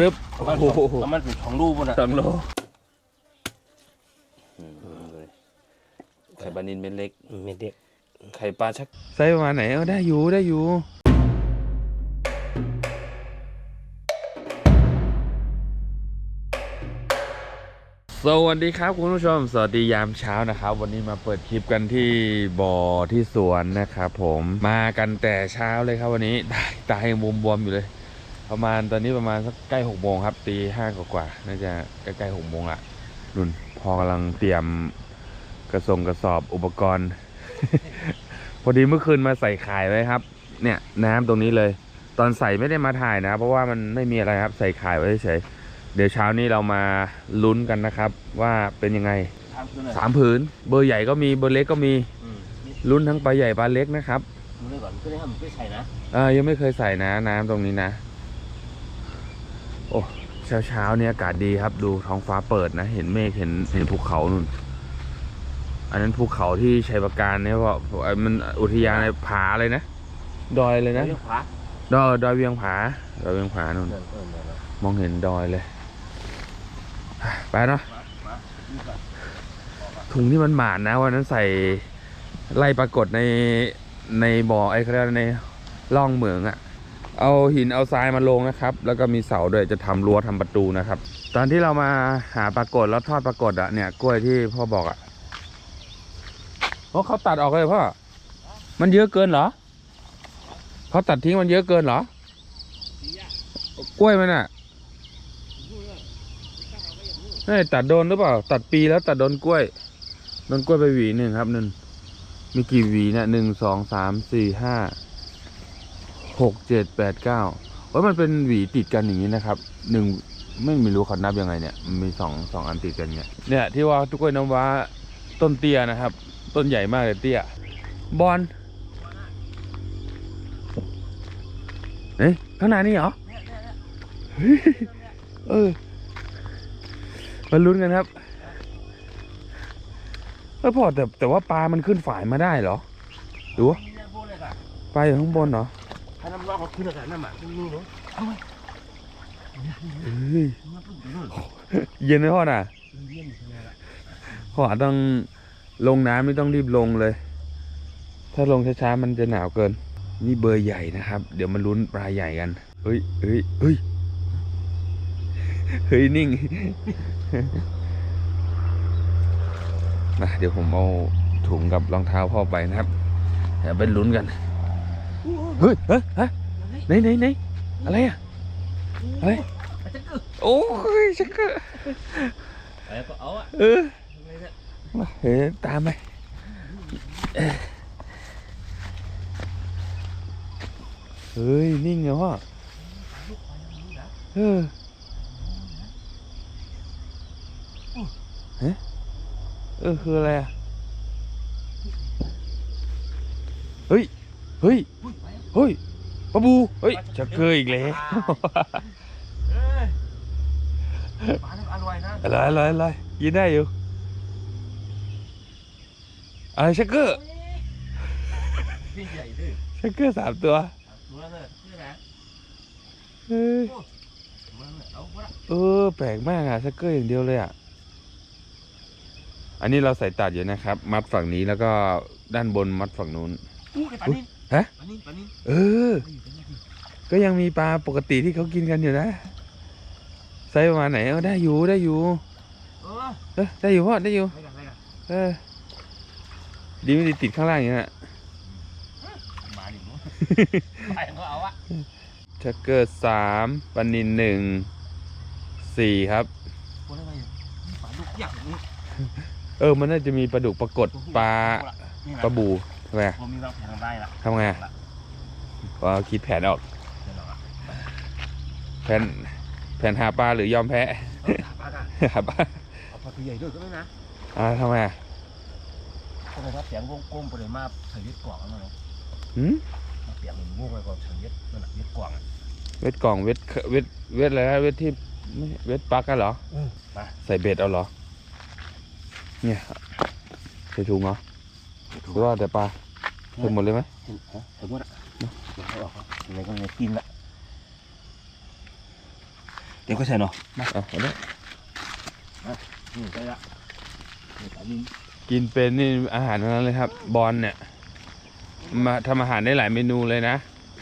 รึบประมาณโอ้โหประมาณถึงสองลูกบนอะสองโลไข่ปลานินเป็นเล็ก เม็ดเด็ก ไข่ปลาชักไซส์ประมาณไหนเออได้อยู่ได้อยู่สวัสดีครับคุณผู้ชม สวัสดียามเช้านะครับ วันนี้มาเปิดคลิปกันที่บ่อที่สวนนะครับผมมากันแต่เช้าเลยครับวันนี้ตายตายยังบวมๆอยู่เลย ประมาณตอนนี้ประมาณสักใกล้หกโมงครับตีห้ากว่าๆน่าจะใกล้ๆหกโมงละนุ่นพอกำลังเตรียมกระสงกระสอบอุปกรณ์ พอดีเมื่อคืนมาใส่ขายไว้ครับ เนี่ยน้ำตรงนี้เลย ตอนใส่ไม่ได้มาถ่ายนะ เพราะว่ามันไม่มีอะไรครับใส่ขายไว้เฉยเดี๋ยวเช้านี้เรามาลุ้นกันนะครับ ว่าเป็นยังไงทำขึ้นเลยสามผืน เบอร์ใหญ่ก็มีเบอร์เล็กก็มีอืมนี่ลุ้นทั้งปลาใหญ่ปลาเล็กนะครับดูเลยก่อนเพื่อให้มันไม่ใช่นะเออยังไม่เคยใส่นะน้ำตรงนี้นะ โอ้เช้าเช้าๆเนี่ยอากาศดีครับ ดูท้องฟ้าเปิดนะ เห็นเมฆเห็นเห็นภูเขานู่น อันนั้นภูเขาที่ชัยประการเนี่ยว่ามันอุทยานอะไรผาเลยนะ ดอยเลยนะเลี้ยวขวาดอยดอยเวียงผาดอยเวียงผานู่นเดินเดินเดินเดินมองเห็นดอยเลย ไปเนาะมามาดูก่อนถุงที่มันหมานนะวันนั้นใส่ไล่ปรากฏในในบ่อไอ้เขาเรียกว่าในร่องเหมืองอะ เอาหินเอาทรายมาลงนะครับ แล้วก็มีเสาด้วยจะทำรั้วทำประตูนะครับ ตอนที่เรามาหาปรากฏแล้วทอดปรากฏอะเนี่ยกล้วยที่พ่อบอกอะโอ้เขาตัดออกเลยพ่อมันเยอะเกินเหรอเขาตัดทิ้งมันเยอะเกินเหรอกล้วยมันอะเฮ้ยตัดโดนหรือเปล่า ตัดปีแล้วตัดโดนกล้วยโดนกล้วยไปหวีหนึ่งครับหนั่นมีกี่หวีเนี่ยหนึ่งสองสามสี่ห้า หกเจ็ดแปดเก้าโอ้ยมันเป็นหวีติดกันอย่างนี้นะครับหนึ่งไม่ไม่รู้เขานับยังไงเนี่ยมันมีสองสองอันติดกันเนี่ยเนี่ยที่ว่าทุกกล้วยน้ำว้าต้นเตี้ยนะครับ ต้นใหญ่มากเลยเตี้ยบอลเอ๊ะข้างหน้านี่เหรอเฮ้ยเออมาลุ้นกันครับเออพอแต่แต่ว่าปลามันขึ้นฝ่ายมาได้เหรอดูวะมีแรงโบเลยค่ะปลาอยู่ข้างบนเหรอ ถ้าน้ำร้อนเขาขึ้นเลยค่ะน้ำหมักนี่เนาะเฮ้ยน้ำพึ่งอยู่นู่นเย็นไหมพ่อน่ะเลี้ยงอางในละพ่อต้องลงน้ำไม่ต้องรีบลงเลย ถ้าลงช้าๆมันจะหนาวเกิน นี่เบอร์ใหญ่นะครับ เดี๋ยวมาลุ้นปลาใหญ่กันเฮ้ยเฮ้ยเฮ้ยเฮ้ยนิ่งนะเดี๋ยวผมเอาถุงกับรองเท้าพ่อไปนะครับเดี๋ยวไปลุ้นกัน เฮ้ยเฮ้ยฮะไหนไหนไหนอะไรอะเฮ้ยอาจจะเกิดโอ้ยชักเกอร์อะไรก็เอาอะเอออะไรเนี่ยมาเฮ้ยตามไปเอ้ยเฮ้ย นิ่งเหรอพ่อเออเฮ้ยเออคืออะไรอะ เฮ้ย เฮ้ยอุ้ยไปแล้ว เฮ้ยปะบู เฮ้ยชักเกอร์อีกแล้วเอ้ยปลาเนี่ยอร่อยนะอะไรอะไรอะไรยินได้อยู่อะไรชักเกอร์พี่ใหญ่ด้วยชักเกอร์สามตัวตัวนั้นเลยนี่นะเฮ้ยตัวนั้นเลยเอาวะเออแปลกมากอะชักเกอร์อย่างเดียวเลยอะอันนี้เราใส่ตัดอยู่นะครับ มัดฝั่งนี้แล้วก็ด้านบนมัดฝั่งนู้นอู้ไอ้ปลานิ่ ฮะปลานิ่ปลานิ่เออ ก็ยังมีปลาปกติที่เขากินกันอยู่นะไซส์ประมาณไหนเออได้อยู่ได้อยู่เออเออได้อยู่พ่อได้อยู่ไปกันไปกันเออดีไม่ดีติดข้างล่างอย่างนี้นอะมาหนึ่งนู้นไปก็เอาอะชักเกอร์สามปานินหนึ่งสี่ครับคนอะไรอะนี่ปลาดุกอย่างนี้เออมันน่าจะมีปลาดุกปรากฏปลาปลาบู ทำไมอะผมมีวางแผนได้ละทำไงอะก็คิดแผนออก เดี๋ยวเราอะแผนแผนหาปลาหรือยอมแพ้ เอาปลาได้หาปลาเอาปลาตัวใหญ่ด้วยก็ได้นะอ่าทำไมอะก็เลยว่าเสียงวงกลมไปเลยมาเฉยยึดกล่องแล้วเนาะหืมเสียงมันวงไปก่อนเฉยยึดนั่นแหละยึดกล่องอะเวทกล่องเวทเวทเวทอะไรนะเวทที่ไม่เวทปลักกันเหรอ มาใส่เบ็ดเอาเหรอ เนี่ยใส่ถุงเหรอ หรือว่าแต่ปลาใส่หมดเลยไหมเห็นฮะเห็นหมดอะเดี๋ยวให้ออกครับอะไรก็เลยกินละเดี๋ยวก็ใส่เนาะเอาเอาเลยนี่ใส่ละนี่ปลานินกินเป็นนี่อาหารทั้งนั้นเลยครับ บอลเนี่ยมาทำอาหารได้หลายเมนูเลยนะ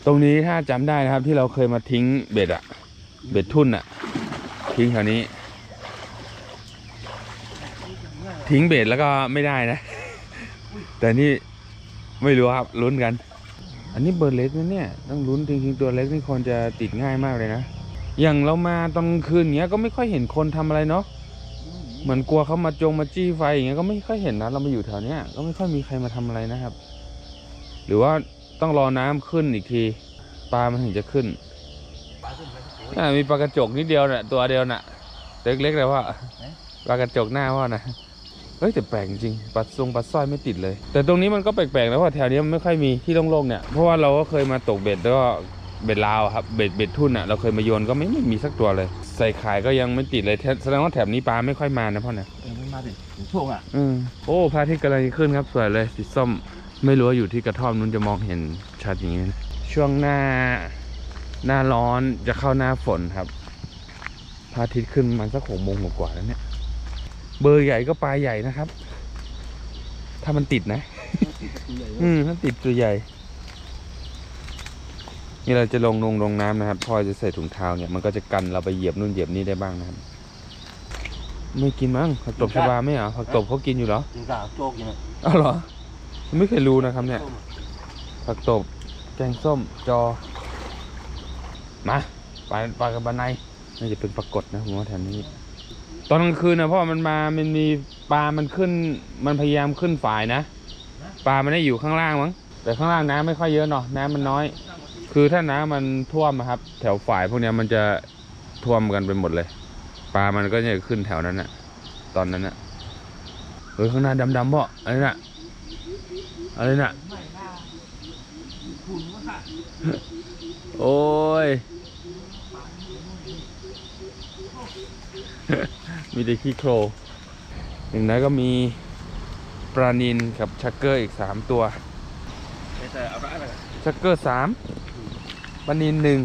ตรงนี้ถ้าจำได้นะครับที่เราเคยมาทิ้งเบ็ดอะเบ็ดทุ่นอะทิ้งแถวนี้ ทิ้งเบ็ดแล้วก็ไม่ได้นะ แต่นี่ไม่รู้ครับลุ้นกัน อันนี้เบอร์เล็กนะเนี่ยต้องลุ้นจริงๆตัวเล็กนี่คนจะติดง่ายมากเลยนะอย่างเรามาตอนคืนเงี้ยก็ไม่ค่อยเห็นคนทำอะไรเนาะเหมือนกลัวเขามาจงมาจี้ไฟอย่างเงี้ยก็ไม่ค่อยเห็นนะเรามาอยู่แถวเนี้ยก็ไม่ค่อยมีใครมาทำอะไรนะครับ หรือว่าต้องรอน้ำขึ้นอีกทีปลามันถึงจะขึ้นน่ามีปลากระจกนิดเดียวน่ะตัวเดียวน่ะเล็กๆเลยว่าปลากระจกหน้าว่านะ เฮ้ยแต่แปลกจริงปลาทรงปลาสร้อยไม่ติดเลย แต่ตรงนี้มันก็แปลกๆนะเพราะแถวนี้มันไม่ค่อยมีที่โล่งๆเนี่ยเพราะว่าเราก็เคยมาตกเบ็ดแล้วก็เบ็ดลาวอะครับเบ็ดเบ็ดทุ่นอะเราเคยมาโยนก็ไม่ไม่มีสักตัวเลย ใส่ขายก็ยังไม่ติดเลยแทแสดงว่าแถบนี้ปลาไม่ค่อยมานะพ่อเนี่ยเออมันมาดิถึงช่วงอะอืมโอ้พระอาทิตย์กำลังจะขึ้นครับสวยเลยสีส้มไม่รู้ว่าอยู่ที่กระท่อมนู้นจะมองเห็นชัดอย่างนี้นะช่วงหน้าหน้าร้อนจะเข้าหน้าฝนครับพระอาทิตย์ขึ้นประมันสักหกโมงกว่าๆแล้วเนี่ย เบอร์ใหญ่ก็ปลาใหญ่นะครับ ถ้ามันติดนะ อืมถ้าติดตัวใหญ่ นี่เราจะลงลงลงน้ำนะครับพ่อจะใส่ถุงเท้าเนี่ยมันก็จะกันเราไปเหยียบนู่นเหยียบนี่ได้บ้างนะครับ ไม่กินมั้งผักตบชบาไม่เหรอผักตบเขากินอยู่เหรอกินกาโจกอยู่นะอ้าวเหรอ ไม่เคยรู้นะครับ เนี่ย ผักตบแกงส้มจอ มาปลาปลากระบาในน่าจะเป็นปรากฏนะผมว่าแถวนี้ ตอนกลางคืนนะเพราะมันมา มันมีปลา มันขึ้น มันพยายามขึ้นฝ่ายนะ ปลา มันได้อยู่ข้างล่างมั้ง แต่ข้างล่างน้ำไม่ค่อยเยอะเนาะ น้ำมันน้อย คือถ้าน้ำมันท่วมอะครับ แถวฝ่ายพวกนี้มันจะท่วมกันไปหมดเลย ปลา มันก็จะขึ้นแถวนั้นน่ะตอนนั้นน่ะเฮ้ยข้างหน้าดำๆเพราะอะไรน่ะอะไรน่ะโอ้ย มีแต่ขี้โครอย่างนั้นก็มีปลานินกับชักเกอร์อีกสามตัวแต่เอาละอะไรชักเกอร์สามปลานินหนึ่ง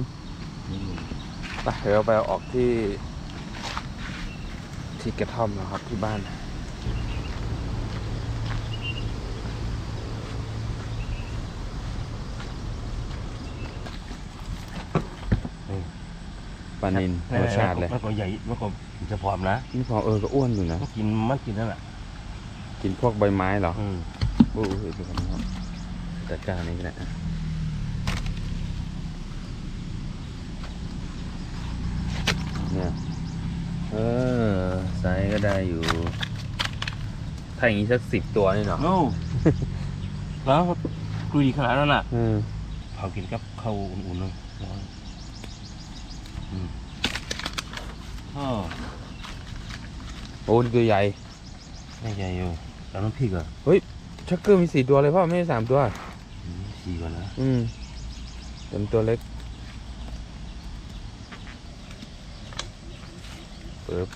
ไปเดี๋ยวเราไปเอาออกที่ที่กระท่อมนะครับที่บ้านป ลานินรสชาติเลยมันก็ใหญ่มันก็จะพร้อมนะนี่พอเออก็อ้วนอยู่นะมันกินมันกินนั่นแหละกินพวกใบไม้เหรออืมโอ้โหดูกันนะครับจัดการนี้ก็ได้อะเนี่ยเออไซส์ก็ได้อยู่ ถ้าอย่างนี้สักสิบตัวนี่เนาะโอ้แล้วดูดีขนาดนั้นน่ะอืมเผากินกับข้าวอุ่นๆเลยร้ อนอืมอ๋อโอ้นี่ตัวใหญ่ไม่ใหญ่อยู่แล้วน้ำพริกเหรอะชักเกอร์มีสี่ตัวเลยพ่อไม่ใช่สามตัวสี่ก่อนนะอืมเป็นตัวเล็กเปิบ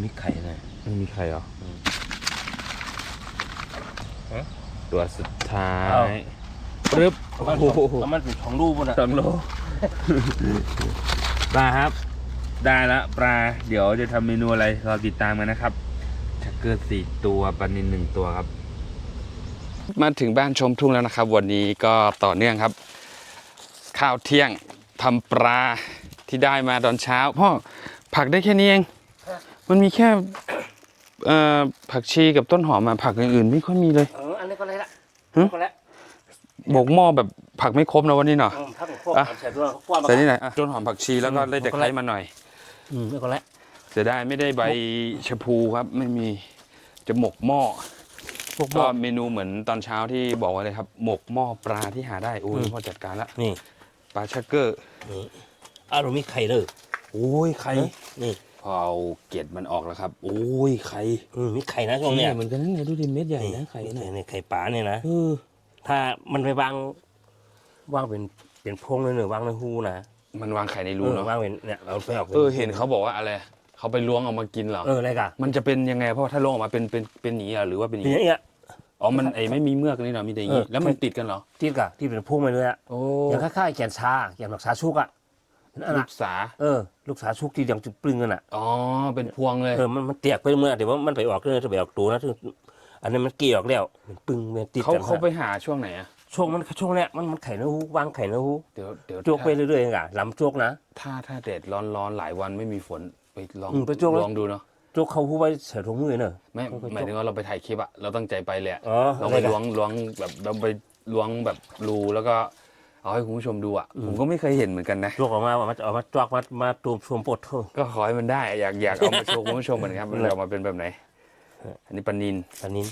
มีไข่เลยไม่มีใครเหรออืมอฮะตัวสุดท้าเอ้ายปึ๊บประมาณโอ้โหประมาณเป็นสองลูกมันอะสองโล ปลาครับ ได้ละปลา เดี๋ยวจะทำเมนูอะไรรอติดตามกันนะครับชักเกอร์สี่ตัวปลานินหนึ่งตัวครับ มาถึงบ้านชมทุ่งแล้วนะครับ วันนี้ก็ต่อเนื่องครับ ข้าวเที่ยงทำปลาที่ได้มาตอนเช้าพ่อผักได้แค่นี้เอง มันมีแค่เอ่อผักชีกับต้นหอมมาผักอื่นๆ ไม่ค่อยมีเลย เออ อันนี้ก็เลยละหึก็แล้ว โบกหม้อแบบผักไม่ครบนะวันนี้เนาะอืมถ้าเป็นพวกอะ ใส่ด้วยพวกใส่นี่ไหนอยอะต้นหอมผักชีแล้วก็อืมได้แต่ก็ไคแล้ร้วมาหน่อยอืมนี่ก็แล้วเสียดายไม่ได้ใบชะพูครับ ไม่มีจะหมกหม้อพวกหม้ก็อ เมนูเหมือนตอนเช้าที่บอกไว้เลยครับ หมกหม้อปลาที่หาได้โอ้ยอืม พ่อจัดการละนี่ ปลาชักเกอร์นี่อารมณ์มีไข่เลยโอ้ยไข่นี่พอเอาเกล็ดมันออกแล้วครับ โอ้ยไข่อืมมีไข่นะช่วงเนี้ยเหมือนกันนั่นไงดูดิเม็ดใหญ่นะไข่นี่นะเนี่ยไข่ป๋าเนี่ยนะเออ ถ้ามันไปวางวางเป็นเป็นพงเลยหนึ่งวางในหูนะมันวางไข่ในรูเออเนาะวางเป็นเนี่ยเราไปออกเออเห็นเขาบอกว่าอะไรเขาไปล้วงเอามากินเหรอเอออะไรกันมันจะเป็นยังไงเพราะว่าถ้าล้วงออกมาเป็นเป็นเป็นหนีอะหรือว่าเป็นอย่างทีนี้นี้เนี่ยอ๋อมันไอไม่มีเมือกนี่เนาะมีแต่อย่างนี้เออ แล้วมันติดกันเหรอที่กะที่เป็นพงไปเลยอะโอ้อย่างคล้ายๆแกนชาแกนดอกชาชุกอะนั่นลูน่ะกสาเออ ลูกสาวชุกที่ยังจุดปลึงกันน่ะอ๋อเป็นพวงเลย เออมันมันเตียกไปเมื่อเดี๋ยวว่ามันไปออกเรื่องจะไปออกตัวนะที่ อันนั้นมันเกี่ยวออกแล้วมันปึงมันติดเขากันเขาไปหาช่วงไหนอะช่วงมันช่วงเนี้ยมันมันไข่เนื้อหูวางไข่เนื้อหูเดี๋ยวเดี๋ยวโจกไปเรื่อยๆอะลำโจกนะ ถ้าถ้าแดดร้อนร้อนหลายวันไม่มีฝนไปลองอืมไปจ้วงแล้ว ลองดูเนาะโจกเขาหูไว้ใส่ถุงมือเนอะ ไม่เขาไปหมายถึงว่าเราไปถ่ายคลิปอะเราตั้งใจไปเลยอะอ๋อเราไปล้วงล้วงแบบเราไปล้วงแบบรูแล้วก็เอาให้คุณผู้ชมดูอะผมก็ไม่เคยเห็นเหมือนกันนะโจกออกมาว่ามันจะเอามาจอกมามาตูมชวมปดเถอะ ก็ขอให้มันได้อยากอยากเอามาโชว์คุณผู้ชมเหมือนกันครับมันจะออกมาเป็นแบบไหน อันนี้ปลานินอันนี้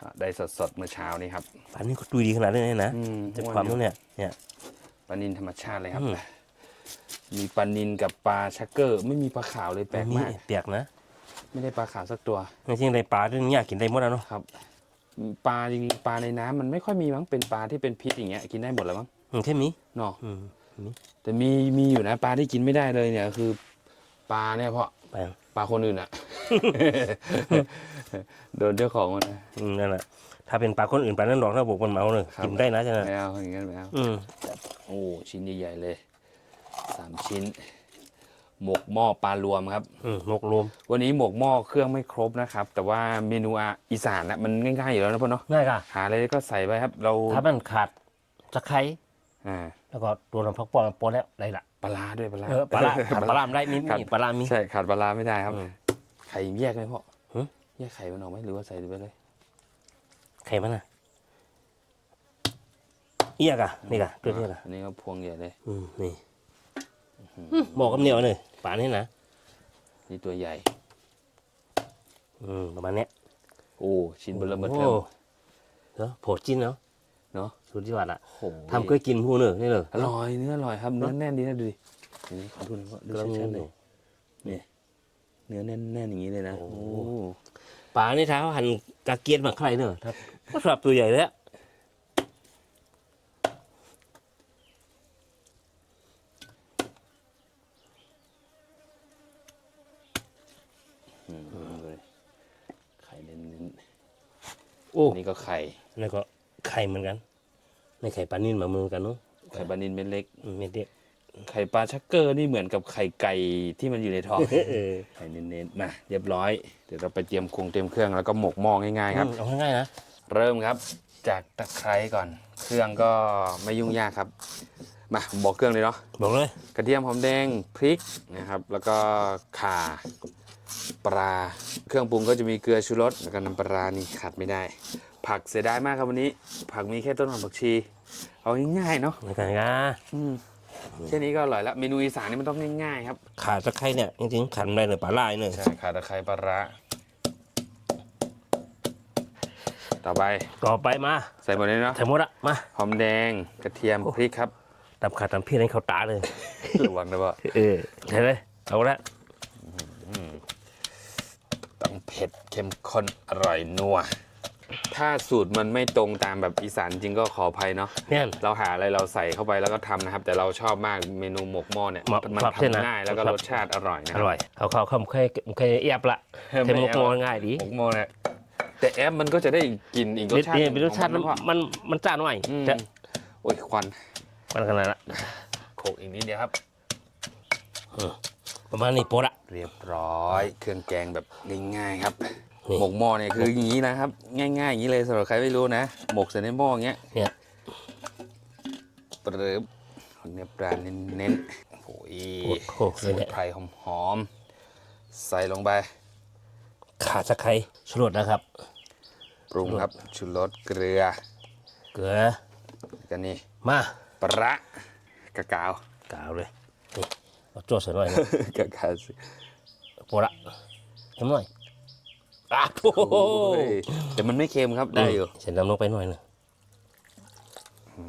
อะได้สดสดๆเมื่อเช้านี้ครับอันนี้ก็ดูดีขนาดนี้เลยนะอืมจะความนู้นเนี่ยเนี่ยปลานินธรรมชาติเลยครับอืมมีปลานินกับปลาชักเกอร์ ไม่มีปลาขาวเลยแปลกมากนี่เปียกนะ ไม่ได้ปลาขาวสักตัวไม่ใช่ในปลาที่เนี่ยกินได้หมดแล้วเนาะครับปลาจริงๆปลาในน้ำมันไม่ค่อยมีมั้งเป็นปลาที่เป็นพิษอย่างเงี้ยกินได้หมดแล้วมั้งอืมแค่นี้เนาะอืมแต่มีมีอยู่นะ ปลาที่กินไม่ได้เลยเนี่ยคือ ปลาเนี่ยเพราะไปปลาคนอื่นอะโดนเจ้าของมันนะอืมนั่นแหละถ้าเป็นปลาคนอื่นปลานั่นหรอกถ้าบอกมันเมาเลยครับกินได้นะจ๊ะนะไม่เอาอย่างนั้นไม่เอาอืมโอ้ชิ้นใหญ่ๆเลยสามชิ้น หมกหม้อปลารวมครับ อืมนกรวมวันนี้หมกหม้อเครื่องไม่ครบนะครับ แต่ว่าเมนูอาอีสานนะมันง่ายๆอยู่แล้วนะพ่อเนาะง่ายค่ะ หาอะไรก็ใส่ไปครับ เราถ้ามันขาดตะไคร้อ่าแล้วก็ตัวน้ำพักปอนปนแล้วได้ละป ลาร้าด้วยปลาร้าเออปลาร้าขาดปลาร้าไม่ได้มีขาดมีปลาร้ามี ใช่ขาดปลาร้าไม่ได้ครับ อืมไข่แยกไหมพ่อหึ แยกไข่มันออกไหมหรือว่าใส่ไปเลยไข่มันน่ะเอียกอะนี่กะตัวนี้กะอันนี้ก็พวงใหญ่เลย อืมนี่หมอกกับเหนียวเลยปลานี่นะนี่ตัวใหญ่ อืมประมาณเนี้ยโอ้ ชิ้นเบลอเบอร์เทิมโอ้เนาะโผดจิ้นเนาะ เนาะสุดยอดอะโอ้โหทำเคยกินพูเนอะนี่เลยอร่อยเนื้ออร่อยครับเนื้อแน่นดีนะดูดิอันนี้ขอดูหน่อยพ่อดูกำลังชัดๆเลเลยยเนื้อแน่นๆอย่างนี้เลยนะโอ้โอ้ปลาในเท้าหันกาเกียนมาใครเนอะครับก็สำหรับตัวใหญ่เลยอะอืมดูดิไข่เน้นโอ้ๆอันนี้ก็ไข่แล้วก็ ไข่เหมือนกันในไข่ปลานิ่นมาเหมือนกันเนาะไข่ปลานินเม็ดเล็ก อืมเม็ดเดียวไข่ปลาชักเกอร์นี่เหมือนกับไข่ไก่ที่มันอยู่ในท้องเออไข่เน้นๆมาเรียบร้อย เดี๋ยวเราไปเตรียมคงเตรียมเครื่องแล้วก็หมกหม้อง่ายๆครับอืมเอาง่ายๆนะเริ่มครับจากตะไคร้ก่อน เครื่องก็ไม่ยุ่งยากครับ มาผมบอกเครื่องเลยเนาะบอกเลยกระเทียมหอมแดงพริกนะครับ แล้วก็ข่าปลา เครื่องปรุงก็จะมีเกลือชูรสแล้วก็น้ำปลาร้านี่ขาดไม่ได้ ผักเสียดายมากครับวันนี้ ผักมีแค่ต้นหอมผักชี เอาง่ายๆเนาะในการงาอืมแค่นี้ก็อร่อยแล้วเมนูอีสานนี่มันต้องง่ายๆครับขาตะไคร้เนี่ยจริงๆขาดไม่ได้เลยปลาลายเนี่ยใช่ขาตะไคร้ปลาร้าต่อไปต่อไปมาใส่หมดเลยเนาะใส่หมดอะมาหอมแดงกระเทียมพริกครับตำขาดตำพี่ให้เขาตาเลยระวังนะว่าเออใช่เลยเอาละต้องเผ็ดเข้มข้นอร่อยนัว ถ้าสูตรมันไม่ตรงตามแบบอีสานจริงก็ขออภัยเนาะเนี่ย เราหาอะไรเราใส่เข้าไปแล้วก็ทำนะครับ แต่เราชอบมากเมนูหมกหม้อเนี่ยหมกมันชอบเส้นนะ ทำง่ายแล้วก็ชอบรสชาติอร่อยนะอร่อยเอาเขาเขาเคยเคยเอียบละไม่เทมกเอามอง่ายดีหมกหม้อเนี่ยแต่แอปมันก็จะได้กลินอีกรสชาตินี่เป็นรสชาติของมันมันมันจ้าหน่อยอืมจะโอ้ยควันมันขนาดละโขกอีกนิดเดียวครับ ประมาณนี้โปรละเรียบร้อยเครื่องแกงแบบง่ายๆครับนี่ หมกหม้อเนี่ยคืออย่างนี้นะครับ ง่ายๆอย่างนี้เลยสำหรับใครไม่รู้นะ หมกใส่ในหม้ออย่างเงี้ยเนี่ยปรึบเนื้อปลาเน้นๆโอ้ยโอ้โหสเลยมุเนี่นยไพรหอมๆใส่ลงไปขาตะไคร้ชูรสนะครับ ปรุงครับชูรสเกลือ เกลือกันนี่มาปลาร้ากะกาวกาวเลยนี่เอาโจ้ใส่หน่อยนะกะกาวสิโปรละเค็มหน่อย อะโอ้โหโอ้ยแต่มันไม่เค็มครับได้อยู่เสร็จน้ำลงไปหน่อยหนึงอื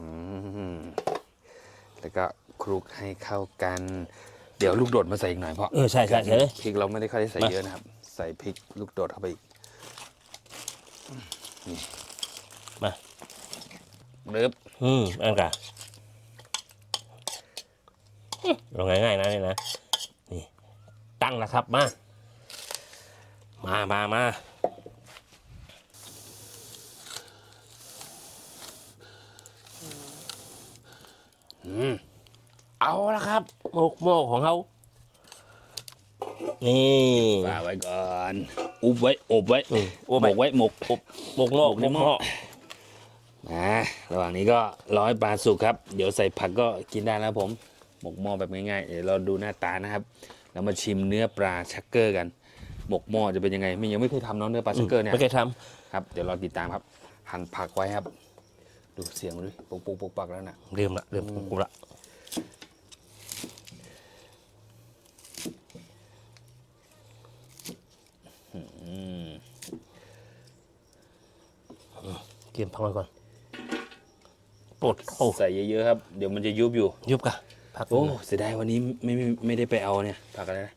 มแล้วก็คลุกให้เข้ากัน เดี๋ยวลูกโดดมาใส่อีกหน่อยเพราะเออใช่ใช่ใช่เลยพริกเราไม่ได้ค่อยได้ใส่มาเยอะนะครับ ใส่พริกลูกโดดเข้าไปอีกมาเริบอืมอันกะลงง่ายๆนะนี่นะนี่ตั้งแล้วครับมา มามามาอเอาละครับหมกหม้อของเขานี่ฝากไว้ก่อน อุบไว้ อบไว้อืมโอ้หไปมกไว้หมกอบหมกหม้อหมกในหม้อนะระหว่างนี้ก็ร้อยปลาสุกครับ เดี๋ยวใส่ผักก็กินได้แล้วผม หมกหม้อแบบง่ายๆ เดี๋ยวเราดูหน้าตานะครับ แล้วมาชิมเนื้อปลาชักเกอร์กัน หมกหม้อจะเป็นยังไงไม่ยังไม่เคยทำเน้องเนื้อปลาชักเกอร์เนี่ยไม่เคยทครับเดี๋ยวรอติดตามครับ หั่นผักไว้ครับ ดูเสียงดูปุกปุกปุกปักแล้วนะำเริ่มละเริ่มกูละอืมเตรียมพักไว้ก่อนปลดโอ้ใส่เยอะๆครับ เดี๋ยวมันจะยุบอยู่ ยุบกะพักโอ้เสียดายวันนี้ไม่ไม่ไม่ได้ไปเอาเนี่ยผักอะไรนะ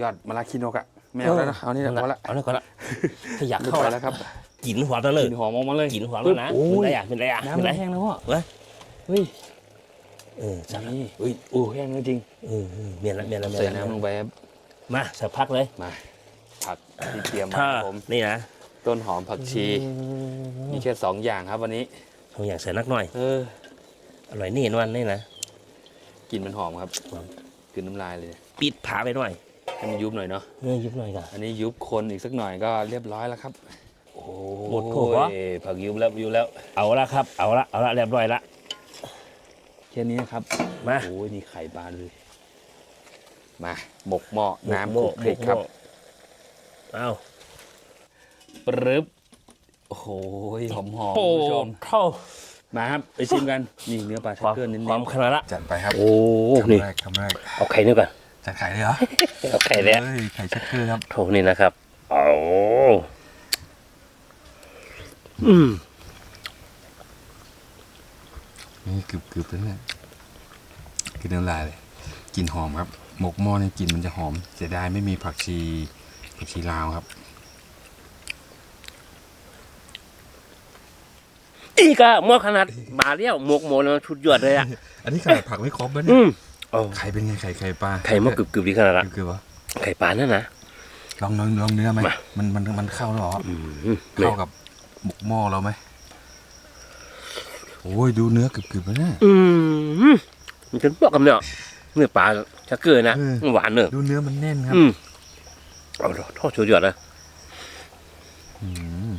ยอดมะระคิโนกอะ ไม่เอาแล้วนะเอานี่แหละพอละเอานี่ก่อนละถ้าอยากไม่เข้าไปแล้แล้ววครับกลินหัวแล้วเลยกินหอมออกมาเลยกลินหัวแล้วนะโอ้เป็นยไรอะเป็นไรอะน้ำเป็นไรมันแห้งแล้วพ่อเว้ยเฮ้ยเออใช่นี่เฮ้ยโอ้แห้งแล้วจริงเออเออเมียนละเมียนละเมียนใส่ละน้ำลงไปครับมาสักพักเลยมาผักที่เตรียมมาถ้าครับผมนี่นะต้นหอมผักชีมีแค่สองอย่างครับวันนี้ผมอยากใส่นักหน่อย เอออร่อยนี่นวันนี่นะกลินมันหอมครับหอมกลืนน้ำลายเลย ปิดผาไปหน่อย ให้มันยุบหน่อยเนาะเนื้อยุบหน่อยกะอันนี้ยุบคนอีกสักหน่อยก็เรียบร้อยแล้วครับ โอ้หมดโถเหรอยผักยุบแล้วยุบแล้ว เอาละครับ เอาละเอาละเรียบร้อยละ แค่นี้ครับมา โอ้ยมีไข่ปลาเลย มาหมกหม้อน้ำคลุกคลิกครับ เอาปรึบโอ้โหหอมหอมโอ้คุณผู้ชมเข้ามาครับไปชิมกันนี่เนื้อปลาคชักวามเกอร์เน้นความขนาดละ จัดไปครับโอ้คำนี่แรกคำแรกเอาไข่นี่ก่อน จัดไข่เลยเหรอเอาไข่แล้วเฮ้ยไข่ชักเกอร์ครับโถนี่นะครับโอ้อืมนี่กรึบกรึบเลยเนี่ยคือน้ำลายเลยกลิ่นหอมครับ หมกหม้อเนี่ยกลิ่นมันจะหอม เสียดายไม่มีผักชีผักชีลาวครับอีกอะหมอขนาดบาเลี้ยวหมกหมนะชุดยอดเลยอะอันนี้ขนาดผักไม่ครบแล้วอืเนี่ย มโอ้ไข่เป็นไงไข่ไข่ปลาไข่หมอกกรึบๆดีขนาดละกรึบๆวะไข่ปลานั่นนะลองลองลองเนื้อไหมมามันมันมันเข้าแล้วเหรออืมเข้ากับหมกหม้อเราไหมโอ้ยดูเนื้อกรึบๆแล้วเนี่ยอืมมันจะบอกกับเนี่ยเนื้อปลาชักเกอร์นะเออมันหวานเนอะดูเนื้อมันแน่นครับอืมเอาทอดชุดยอดนะอืม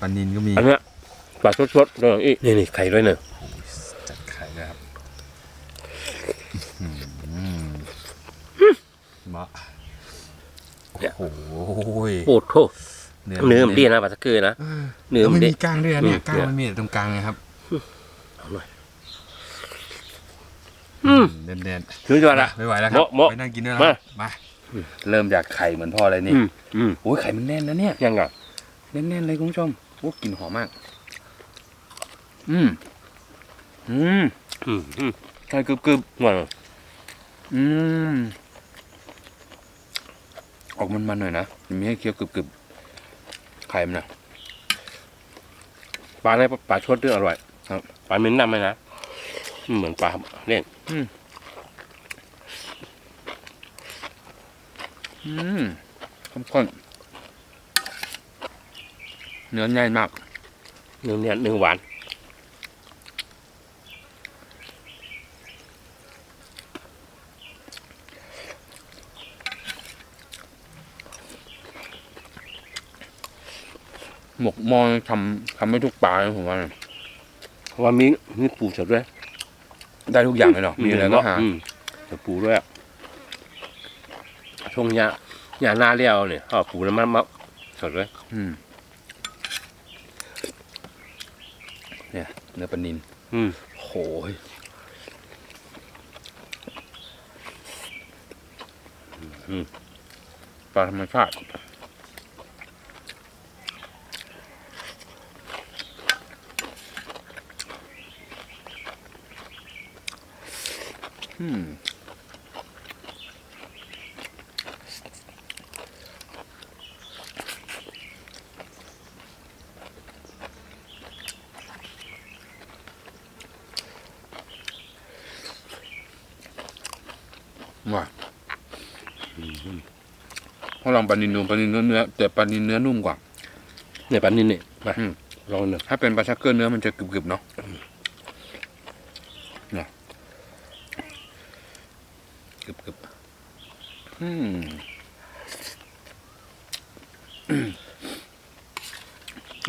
ปลานินก็มีอันเนี้ยปลาสดๆแล้วอีกนี่นี่ไข่ด้วยเนอะ จัดไข่เลยครับอืม มาโอ้โหโอ้โหเนื้อมันดีนะปลาชักเกอร์นะเออเนื้อแล้วมัมันนดีมีกล้างด้วยนะเนี่ยอืมกล้างมันมีแต่ตรงกลางไงครับเอาหน่อยอืมเด่นเด่นชุดยอดละไม่ไหวแล้วครับเหมาะไปนั่งกินด้วยนะมามาเริ่มจากไข่เหมือนพ่อเลยนี่อืมอืมโอ้ยไข่มันแน่นนะเนี่ยยังไงแน่นๆเลยคุณผู้ชมโอ้กลิ่นหอมมาก อืมอืมอืมอืมไข่กรึบหวานๆอืม ออกมันๆหน่อยนะมันมีให้เคี้ยวกรึบๆไข่มันนะปลาในปลาชดด้วยอร่อย ครับปลาเม้นน้ำไหมนะอืมเหมือนปลาเล่นอืมข้นๆเนื้อใหญ่มากเนื้อเนี่ยเนื้อหวาน หมกหมอทำทำให้ทุกปลาเลยผมว่าเพราะว่ามีมีปูสดด้วยได้ทุกอย่างเลยเนาะมีอะไรก็หาอืมแต่ปูด้วยอะช่วงยาหยาหน้าเลี้ยวเนี่ยเอาปูแล้วมันมาสดด้วยอืมเนี่ยเนื้อปลานินอืมโหยปลาธรรมชาติ ว่าพอลองปลานินดูปลานินเนื้อเนื้อแต่ปลานินเนื้อนุ่มกว่าเนี่ยปลานี่นี่มาอืมลองหนึ่งถ้าเป็นปลาชักเกอร์เนื้อมันจะกรึบๆเนาะเนี่ย กรึบกรึบอืม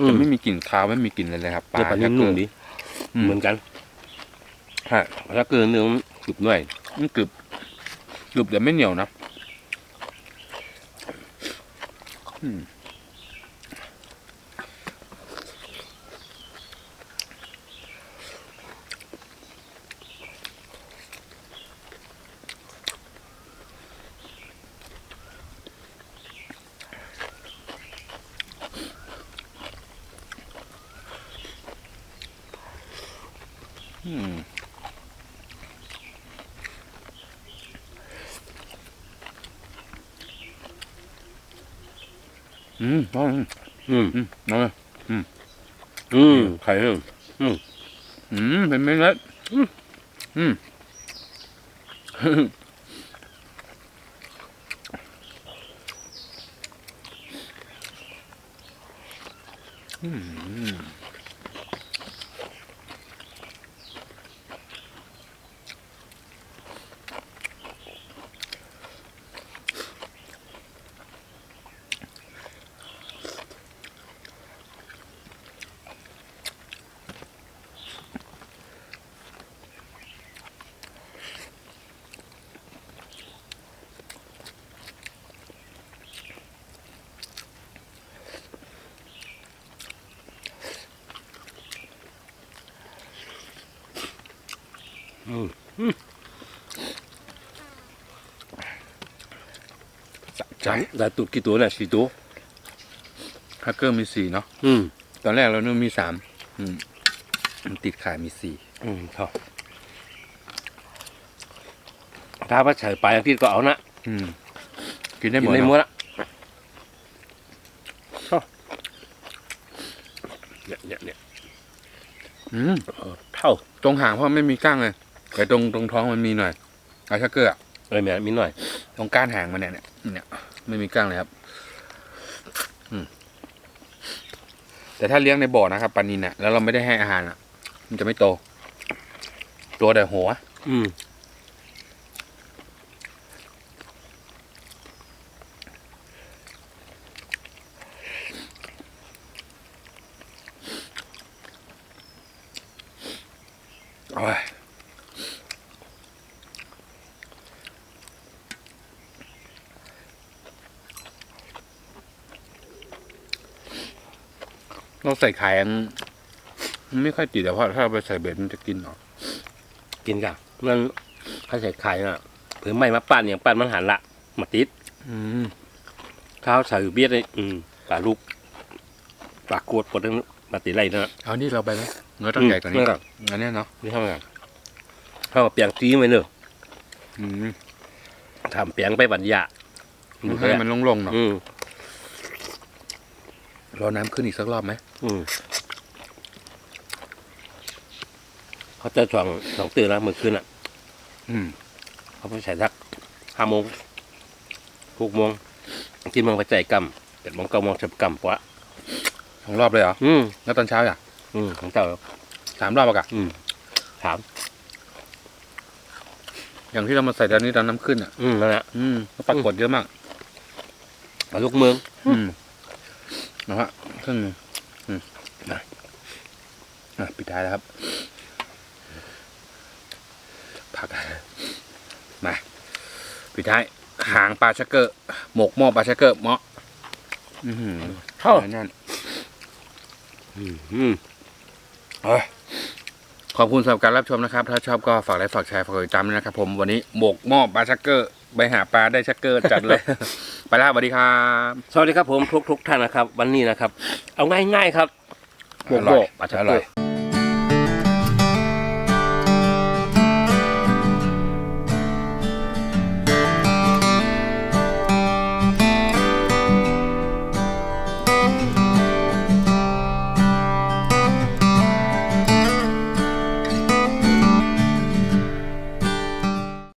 จะไม่มีกลิ่นคาวไม่มีกลิ่นอะไรเลยครับเนื้อปลานิ่มนุ่มดีอืมเหมือนกันใช่ถ้าเกินเนื้อมันกรึบหน่อยมันกรึบกรึบแต่ไม่เหนียวนะ อืมอืม อืมอืม อืม อืมเอาเลย อืมไข่นึ่งอืมเป็นเม็ดเลยอืมอืม อืมสะใจได้ตุดกี่ตัวเนี่ยสี่ตัวฮักเกอร์มีสี่เนาะอืม ตอนแรกเรานึกมีสามอืมมันติดขายมีสี่อืมชอบถ้าว่าใส่ปลายอาทิตย์ก็เอานะอืม กินได้หกิมนดในเนมื้ออะละชอบเนี่ยเนี่ยเนี่ยอืมเออเท่าตรงหางเพราะไม่มีก้างเลย แต่ตรงตรงท้องมันมีหน่อยอาชักเกอร์อะอะไรแม่มีหน่อย ตรงก้านหางมันเนี่ยเนี่ยเนี่ยไม่มีก้างเลยครับอืมแต่ถ้าเลี้ยงในบ่อนะครับปลานินเนี่ยแล้วเราไม่ได้ให้อาหารอะ มันจะไม่โต ตัวแต่หัว อืม ใส่ไข่อันมันไม่ค่อยติดแต่ว่าถ้าเราไปใส่เบ็ดมันจะกินหรอกินกันมันถ้าใส่ไข่น่ะเผื่อไม่มาปั้นอย่างปั้นมันหันละมาติดอืมข้าวใส่เบี้ยเลยอืมปลาลูกปลากวดปวดทั้งมาติดไรนะเอานี่เราไปไหมเนื้อต้องใหญ่กว่านี้อืมครับอันเนี้ยเนาะนี่ทำไงถ้ามาเปียงซีไว้เนอะอืมทำเปียงไปบัญญาให้มันลงๆเนาะอืมรอน้ำขึ้นอีกสักรอบไหม อืมเขาจะสองสองตื่นแล้วเมื่อคืนอะ อืมเขาไปใส่สักห้าโมงหกโมงที่มันไปใจกำเจ็ดโมงเก้าโมงจะกำปะสองรอบเลยเหรอ อืมแล้วตอนเช้าอะอืมของเจ้าสามรอบอะกะอืมถามอย่างที่เรามาใส่ตอนนี้ตอนน้ำขึ้นอะ อืมนั่นแหละอืมปรากฏเยอะมากปลาลูกเมือง อืมนะฮะครึ่งหนึ่งอืมนะอะ ปิดท้ายแล้วครับ ผัก มา ปิดท้าย หางปลาชักเกอร์ หมกหม้อปลาชักเกอร์เหมาะอือหือเข้านั่นอืมอืมเอ้ยขอบคุณสำหรับการรับชมนะครับ ถ้าชอบก็ฝากไลค์ฝากแชร์ฝากกดติดตามด้วยนะครับ ผมวันนี้หมกหม้อปลาชักเกอร์ไปหาปลาได้ชักเกอร์จัดเลย ไปแล้วสวัสดีครับ สวัสดีครับผมทุกทุกๆท่านนะครับ วันนี้นะครับ เอาง่ายๆครับอร่อยปลาชักอเกร่ออยร์